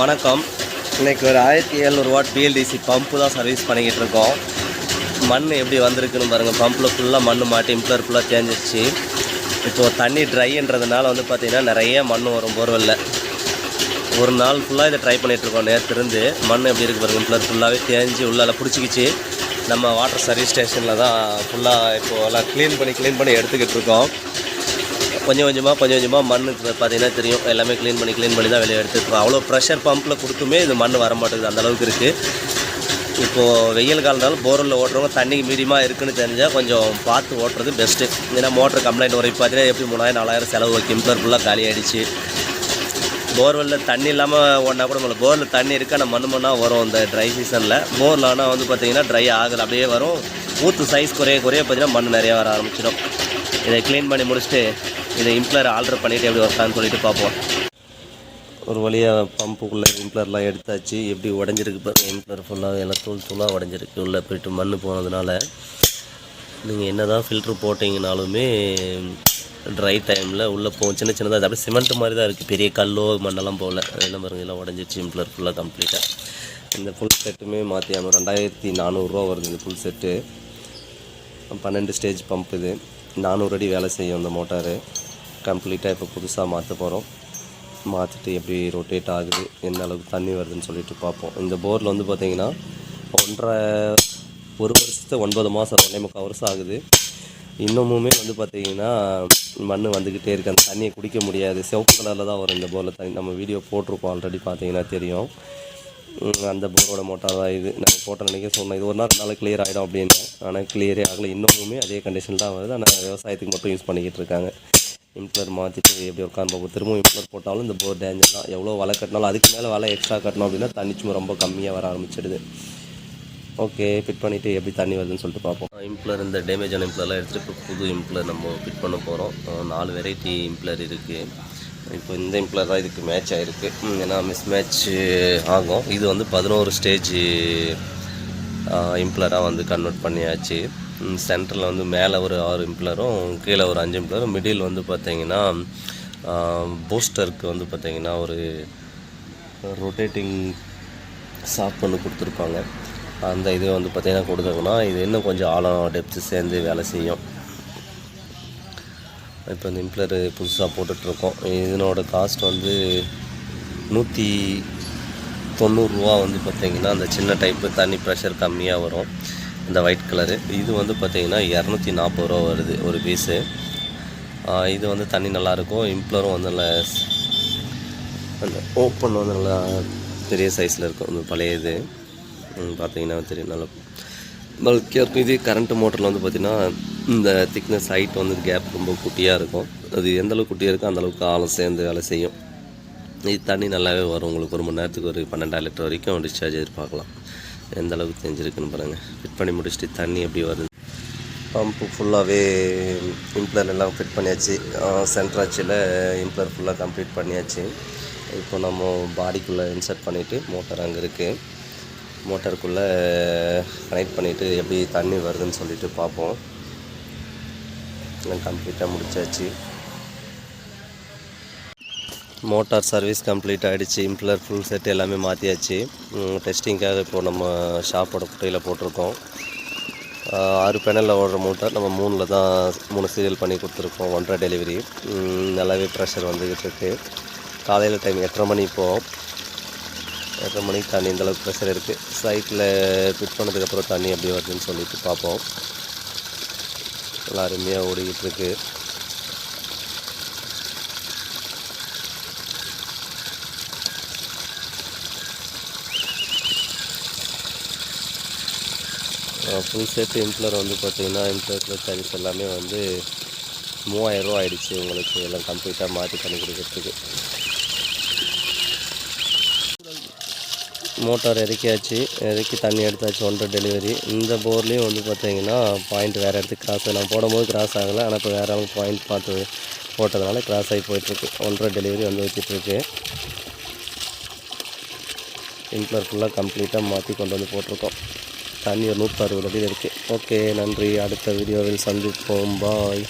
வணக்கம். இன்றைக்கி ஒரு ஆயிரத்தி எழுநூறு வாட் பிஎல்டிசி பம்பு தான் சர்வீஸ் பண்ணிக்கிட்டு இருக்கோம் மண் எப்படி வந்திருக்குன்னு பாருங்கள் பம்பில் ஃபுல்லாக மண் மாட்டி இம்ப்ளர் ஃபுல்லாக தேஞ்சிருச்சு இப்போது தண்ணி ட்ரைன்றதுனால வந்து பார்த்திங்கன்னா நிறைய மண் வரும் போர்வெல்ல ஒரு நாள் ஃபுல்லாக இதை ட்ரை பண்ணிகிட்ருக்கோம் நேற்றுருந்து மண் எப்படி இருக்குது பாருங்கள் இம்ப்ளர் ஃபுல்லாகவே தேஞ்சு உள்ளால பிடிச்சிக்கிச்சு. நம்ம வாட்டர் சர்வீஸ் ஸ்டேஷனில் தான் ஃபுல்லாக இப்போது எல்லாம் க்ளீன் பண்ணி க்ளீன் பண்ணி எடுத்துக்கிட்டு இருக்கோம் கொஞ்சம் கொஞ்சமாக கொஞ்சம் கொஞ்சமாக மண் பார்த்தீங்கன்னா தெரியும். எல்லாமே க்ளீன் பண்ணி க்ளீன் பண்ணி தான் வெளியே எடுத்துருக்கோம் அவ்வளோ ப்ரெஷர் பம்பில் கொடுத்துமே இது மண் வர மாட்டேங்குது அந்த அளவுக்கு இருக்குது இப்போது வெயில் காலம்னாலும் போரில் ஓட்டுறவங்க தண்ணி மீடியமாக இருக்குன்னு தெரிஞ்சால் கொஞ்சம் பார்த்து ஓட்டுறது பெஸ்ட்டு ஏன்னா மோட்டர் கம்ப்ளைண்ட் வரும். இப்போ பார்த்தீங்கன்னா எப்படி மூணாயிரம் நாலாயிரம் செலவு கிம்ப்ளர் ஃபுல்லாக காலி ஆகிடுச்சு போர்வெல்லில் தண்ணி இல்லாமல் ஓடினா கூட நம்மள போரில் தண்ணி இருக்குது ஆனால் மண் மண்ணாக வரும் இந்த ட்ரை சீசனில் போரில் ஆனால் வந்து பார்த்திங்கன்னா ட்ரை ஆகுது அப்படியே வரும். ஊற்று சைஸ் குறைய குறைய பார்த்தீங்கன்னா மண் நிறையா வர ஆரம்பிச்சிடும். இதை க்ளீன் பண்ணி முடிச்சுட்டு இதை இம்ப்ளர் ஆல்ட்ரு பண்ணிவிட்டு எப்படி ஒர்க்கான்னு சொல்லிட்டு பார்ப்போம். ஒரு வழியாக பம்புக்குள்ளே இம்ப்ளர்லாம் எடுத்தாச்சு. எப்படி உடஞ்சிருக்கு பாருங்கள் இம்ப்ளர் ஃபுல்லாக எல்லாம் தூள் தூளாக உடஞ்சிருக்கு. உள்ளே போயிட்டு மண் போனதுனால நீங்கள் என்ன தான் ஃபில்ட்ரு போட்டிங்கனாலுமே ட்ரை டைமில் உள்ளே போகும் சின்ன சின்னதாக அது அப்படியே சிமெண்ட் மாதிரி தான் இருக்குது பெரிய கல்லோ மண்ணெல்லாம் போகல. அதெல்லாம் பாருங்க. எல்லாம் உடஞ்சிச்சு இம்ப்ளர் ஃபுல்லாக கம்ப்ளீட்டாக இந்த ஃபுல் செட்டுமே மாற்றி ஆகணும் ரெண்டாயிரத்தி நானூறுரூவா வருது இந்த ஃபுல் செட்டு பன்னெண்டு ஸ்டேஜ் பம்ப் இது. நானூறு அடி வேலை செய்யும் அந்த மோட்டாரு கம்ப்ளீட்டாக இப்போ புதுசாக மாற்ற போகிறோம் மாற்றிட்டு எப்படி ரொட்டேட் ஆகுது எந்த அளவுக்கு தண்ணி வருதுன்னு சொல்லிட்டு பார்ப்போம். இந்த போரில் வந்து பார்த்தீங்கன்னா ஒன்றரை ஒரு வருஷத்து ஒன்பது மாதம் ஒன்றே முக்கால் வருஷம் ஆகுது. இன்னமுமே வந்து பார்த்தீங்கன்னா மண் வந்துக்கிட்டே இருக்கு. அந்த தண்ணியை குடிக்க முடியாது. சிவப்பு கலரில் தான் வரும் இந்த போரில் தண்ணி. நம்ம வீடியோ போட்டிருப்போம் ஆல்ரெடி பார்த்தீங்கன்னா தெரியும். அந்த போரோட மோட்டார் தான் இது. நாங்கள் போட்ட நினைக்க சொன்னோம் இது ஒரு நாள் நாள் கிளியர் ஆகிடும் அப்படின்னு. ஆனால் கிளியரே ஆகலை. இன்னமுமே அதே கண்டிஷன் தான் வருது. ஆனால் விவசாயத்துக்கு மட்டும் யூஸ் பண்ணிக்கிட்டு இருக்காங்க. இம்ப்ளர் மாற்றிட்டு எப்படி உட்காந்து பார்ப்போம் திரும்பவும் இம்ப்ளர் போட்டாலும் இந்த போர் டேஞ்சர் தான். எவ்வளோ வலை கட்டினாலும் அதுக்கு மேலே வலை எக்ஸ்ட்ரா கட்டணும் அப்படின்னா தண்ணி சும்மா ரொம்ப கம்மியாக வர ஆரம்பிச்சிடுது. ஓகே ஃபிட் பண்ணிவிட்டு எப்படி தண்ணி வருதுன்னு சொல்லிட்டு பார்ப்போம். இம்ப்ளர் இந்த டேமேஜ் இம்ப்ளர்லாம் எடுத்துகிட்டு இப்போ புது இம்ப்ளர் நம்ம ஃபிட் பண்ண போகிறோம் நாலு வெரைட்டி இம்ப்ளர் இருக்குது இப்போ இந்த இம்ப்ளர் தான் இதுக்கு மேட்ச் ஆகிருக்கு ஏன்னா மிஸ் மேட்ச் ஆகும். இது வந்து பதினோரு ஸ்டேஜ் இம்ப்ளராக வந்து கன்வெர்ட் பண்ணியாச்சு. சென்டரில் வந்து மேலே ஒரு ஆறு இம்ப்ளரும் கீழே ஒரு அஞ்சு இம்ப்ளரும் மிடில் வந்து பார்த்தீங்கன்னா பூஸ்டருக்கு வந்து பார்த்திங்கன்னா ஒரு ரொட்டேட்டிங் சாஃப்ட் ஒன்று கொடுத்துருப்பாங்க. அந்த இது வந்து பார்த்திங்கன்னா கொடுத்தாங்கன்னா இது இன்னும் கொஞ்சம் ஆழம் டெப்த்து சேர்ந்து வேலை செய்யும். இப்போ இந்த இம்ப்ளர் புதுசாக போட்டுட்ருக்கோம். இதனோட காஸ்ட் வந்து நூற்றி தொண்ணூறுரூவா வந்து பார்த்திங்கன்னா அந்த சின்ன டைப்பு தண்ணி ப்ரெஷர் கம்மியாக வரும். இந்த ஒயிட் கலரு இது வந்து பார்த்திங்கன்னா இரநூத்தி நாற்பது ரூபா வருது ஒரு பீஸு இது வந்து தண்ணி நல்லாயிருக்கும் இம்ப்ளரும் வந்து நல்லா அந்த ஓப்பன் வந்து நல்லா பெரிய சைஸில் இருக்கும். இந்த பழைய இது. பார்த்தீங்கன்னா தெரியும். நல்லா பல்கியாக இருக்கும். இதே கரண்ட் மோட்டரில் வந்து பார்த்திங்கன்னா இந்த திக்னஸ் ஹைட் வந்து கேப் ரொம்ப குட்டியாக இருக்கும். அது எந்த அளவுக்கு குட்டியாக இருக்கோ அந்தளவுக்கு ஆளும் ஆழம் சேர்ந்து வேலை செய்யும். இது தண்ணி நல்லாவே வரும். உங்களுக்கு ஒரு மணி நேரத்துக்கு ஒரு பன்னெண்டாயிரம் லிட்டர் வரைக்கும் டிஸ்சார்ஜ் எதிர்பார்க்கலாம் எந்த அளவுக்கு தெரிஞ்சிருக்குன்னு பாருங்கள் ஃபிட் பண்ணி முடிச்சுட்டு தண்ணி எப்படி வருது? பம்பு ஃபுல்லாகவே இம்ப்ளர் எல்லாம் ஃபிட் பண்ணியாச்சு. சென்ட்ராட்சியில் இம்ப்ளர் ஃபுல்லாக கம்ப்ளீட் பண்ணியாச்சு. இப்போ நம்ம பாடிக்குள்ளே இன்சர்ட் பண்ணிவிட்டு மோட்டர் அங்கே இருக்குது மோட்டருக்குள்ளே கனெக்ட் பண்ணிவிட்டு எப்படி தண்ணி வருதுன்னு சொல்லிவிட்டு பார்ப்போம். கம்ப்ளீட்டாக முடிச்சாச்சு. மோட்டார் சர்வீஸ் கம்ப்ளீட் ஆகிடுச்சு இம்ப்ளர் ஃபுல் செட் எல்லாமே மாற்றியாச்சு டெஸ்டிங்காக இப்போது நம்ம ஷாப்போட குட்டையில் போட்டிருக்கோம். ஆறு பேனலில் ஓடுற மோட்டார் நம்ம மூணில் தான் மூணு சீரியல் பண்ணி கொடுத்துருக்கோம் ஒன்றரை டெலிவரி நல்லாவே ப்ரெஷர் வந்துக்கிட்டு இருக்குது காலையில் டைம் எட்டரை மணி இப்போது எட்டரை மணிக்கு தண்ணி இந்தளவுக்கு ப்ரெஷர் இருக்குது சைட்டில் ஃபிட் பண்ணதுக்கப்புறம் தண்ணி எப்படி வருதுன்னு சொல்லிட்டு பார்ப்போம். நல்லா அருமையாக ஓடிக்கிட்டு இருக்குது ஃபுல் செட் இம்ப்ளர் வந்து பார்த்தீங்கன்னா இம்ப்ளர் சார்ஜஸ் எல்லாமே வந்து மூவாயிரரூவா ஆயிடுச்சு. உங்களுக்கு எல்லாம் கம்ப்ளீட்டாக மாற்றி பண்ணி கொடுக்கறதுக்கு. மோட்டார் இறக்கியாச்சு. இறக்கி தண்ணி எடுத்தாச்சு ஒன்றரை டெலிவரி இந்த போர்லேயும் வந்து பார்த்தீங்கன்னா பாயிண்ட் வேறு இடத்துக்கு கிராஸ் நான் போடும்போது கிராஸ் ஆகலை. ஆனால் இப்போ வேறு அளவுக்கு பாயிண்ட் பார்த்து போட்டதுனால கிராஸ் ஆகி போயிட்டுருக்கு. ஒன்றரை டெலிவரி வந்து வச்சிட்ருக்கு இம்ப்ளர் ஃபுல்லாக கம்ப்ளீட்டாக மாற்றி கொண்டு வந்து போட்டிருக்கோம். தண்ணி ஒரு நூற்றி அறுபது அடி இருக்குது ஓகே நன்றி. அடுத்த வீடியோவில் சந்திப்போம். பாய்.